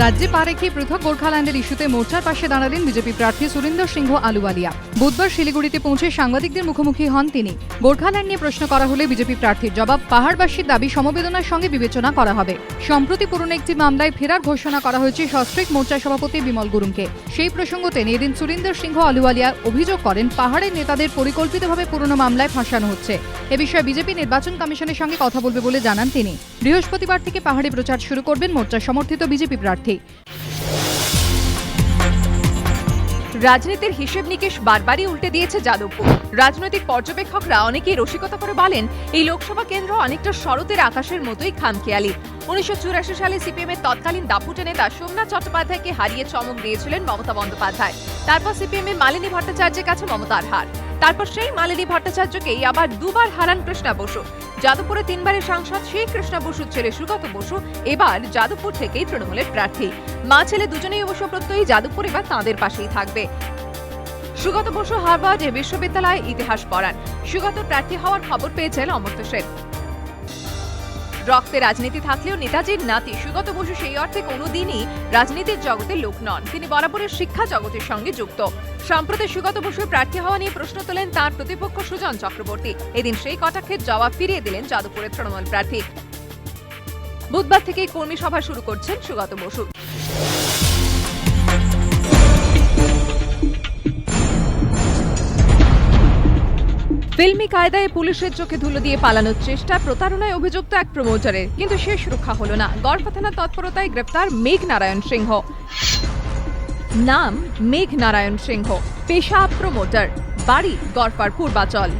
রাজ্যে পা রেখে পৃথক গোর্খাল্যান্ডের ইস্যুতে মোর্চার পাশে দাঁড়ালেন বিজেপি প্রার্থী সুরিন্দর সিংহ আলুওয়ালিয়া। বুধবার শিলিগুড়িতে পৌঁছে সাংবাদিকদের মুখোমুখি হন তিনি। গোর্খাল্যান্ড নিয়ে প্রশ্ন করা হলে বিজেপি প্রার্থীর জবাব, পাহাড়বাসীর দাবি, সমবেদনার সঙ্গে বিবেচনা করা হবে। সম্প্রতি পুরনো একটি মামলায় ফেরার ঘোষণা করা হয়েছে সস্ত্রীক মোর্চা সভাপতি বিমল গুরুংকে সেই প্রসঙ্গ টেনে এদিন সুরিন্দর সিংহ আলুওয়ালিয়া অভিযোগ করেন, পাহাড়ের নেতাদের পরিকল্পিতভাবে পুরনো মামলায় ফাঁসানো হচ্ছে। এ বিষয়ে বিজেপি নির্বাচন কমিশনের সঙ্গে কথা বলবে বলে জানান তিনি। বৃহস্পতিবার থেকে পাহাড়ে প্রচার শুরু করবেন মোর্চা সমর্থিত বিজেপি প্রার্থী। রাজনীতির হিসেব নিকেশ বারবারই উল্টে দিয়েছে যাদবপুর। রাজনৈতিক পর্যবেক্ষকরা অনেকেই রসিকতা করে বলেন, এই লোকসভা কেন্দ্র অনেকটা শরতের আকাশের মতোই খামখেয়ালি। উনিশশো চুরাশি সালে সিপিএম এর তৎকালীন দাপুটে নেতা সোমনাথ চট্টোপাধ্যায়কে হারিয়ে চমক দিয়েছিলেন মমতা বন্দ্যোপাধ্যায়। তারপর সিপিএম এর মালিনী ভট্টাচার্যের কাছে মমতার হার। তারপর সেই মালিনী ভট্টাচার্যকেই আবার দুবার হারান কৃষ্ণা বসু। যাদবপুরে তিনবারের সাংসদ সেই কৃষ্ণা বসুর ছেলে সুগত বসু এবার যাদবপুর থেকেই তৃণমূলের প্রার্থী। মা ছেলে দুজনেই অবশ্য প্রত্যয়ী, যাদবপুর এবার তাঁদের পাশেই থাকবে। সুগত বসু হার্ভার্ড বিশ্ববিদ্যালয়ে ইতিহাস পড়ান। সুগত প্রার্থী হওয়ার খবর পেয়েছেন অমর্ত্য সেন। রক্তে রাজনীতি থাকলেও নেতাজির নাতি সুগত বসু সেই অর্থে কোনোদিনই রাজনীতির জগতে লোক নন। তিনি বরাবরের শিক্ষা জগতের সঙ্গে যুক্ত। সম্প্রতি সুগত বসুর প্রার্থী হওয়া নিয়ে প্রশ্ন তোলেন তার প্রতিপক্ষ সুজন চক্রবর্তী। এদিন সেই কটাক্ষের জবাব ফিরিয়ে দিলেন যাদবপুরের তৃণমূল প্রার্থী। বুধবার থেকেই কর্মী সভা শুরু করছেন সুগত বসু। ফিল্মি কায়দায় পুলিশের চোখে ধুলো দিয়ে পালানোর চেষ্টা, প্রতারণায় অভিযুক্ত এক প্রমোটারের কিন্তু শেষ রক্ষা হলো না। গড়পা থানার তৎপরতায় গ্রেপ্তার মেঘ নারায়ণ সিংহ। নাম মেঘ নারায়ণ সিংহ। পেশা প্রমোটার। বাড়ি গড়পার পূর্বাচল।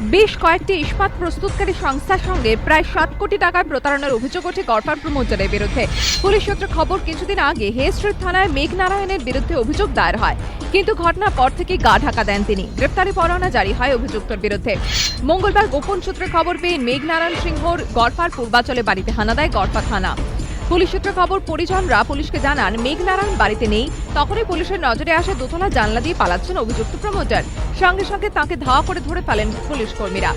বেশ কয়েকটি ইস্পাত প্রস্তুতকারী সংস্থার সঙ্গে প্রায় সাত কোটি টাকায় প্রতারণার অভিযোগ ওঠে গড়পার প্রমোটারের বিরুদ্ধে। পুলিশ সূত্রে খবর, কিছুদিন আগে হেস্ট্রিট থানায় মেঘনারায়ণের বিরুদ্ধে অভিযোগ দায়ের হয়। কিন্তু ঘটনার পর থেকে গা ঢাকা দেন তিনি। গ্রেপ্তারি পরোয়ানা জারি হয় অভিযুক্তর বিরুদ্ধে। মঙ্গলবার গোপন সূত্রে খবর পেয়ে মেঘনারায়ণ সিংহর গড়পার পূর্বাচলে বাড়িতে হানা দেয় গড়পা থানা। পুলিশ সূত্রে খবর, পরিজনরা পুলিশকে জানান, মেঘনারায়ণ বাড়িতে নেই। তখনই পুলিশের নজরে আসে দোতলা জানলা দিয়ে পালাচ্ছেন অভিযুক্ত প্রমোটার। সঙ্গে সঙ্গে তাকে ধাওয়া করে ধরে ফেলেন পুলিশ কর্মীরা।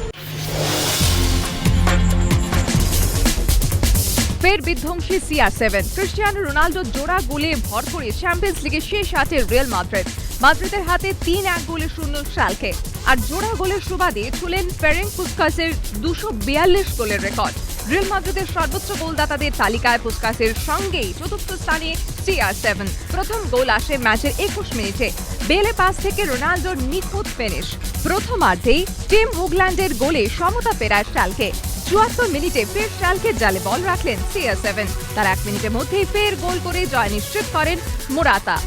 ফের বিধ্বংসী সিআর সেভেন ক্রিস্টিয়ানো রোনাল্ডো জোড়া গোলে ভর করে চ্যাম্পিয়ন্স লিগের শেষ আটে রিয়াল মাদ্রিদ মাদ্রিদের হাতে তিন এক গোলে শূন্য সালকে। আর জোড়া গোলের সুবাদে ছুলেন ফেরেং পুস্কাসের দুশো বিয়াল্লিশ গোলের রেকর্ড। রিয়াল মাদ্রিদের সর্বোচ্চ গোলদাতাদের তালিকায় পুস্কাসের সঙ্গেই চতুর্থ স্থানে সিআর সেভেন প্রথম গোল আসে ম্যাচের একুশ মিনিটে। বেলে পাস থেকে রোনাল্ডোর নিখুঁত ফিনিশ প্রথমার্ধেই টিম হুগল্যান্ডের গোলে সমতা পেরায় শালকে চুয়াত্তর মিনিটে ফের শালকে জালে বল রাখলেন সিআর সেভেন তার এক মিনিটের মধ্যেই ফের গোল করে জয় নিশ্চিত করেন মোরাতা।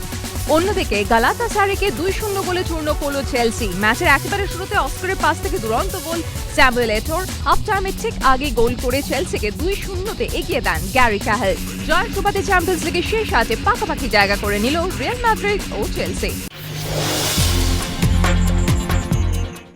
অন্যদিকে গালাতা সারিকে দুই শূন্য গোলে চূর্ণ করল চেলসি। ম্যাচের একেবারে শুরুতে অস্করের পাশ থেকে দুরন্ত গোল স্যামুয়েল এটোর। হাফ টাইমের ঠিক আগে গোল করে চেলসিকে দুই শূন্যতে এগিয়ে দেন গ্যারি ক্যাহেল জয়ের সুবাদে চ্যাম্পিয়ন্স লিগের শেষ আটে পাকাপাকি জায়গা করে নিল রিয়াল মাদ্রিদ ও চেলসি।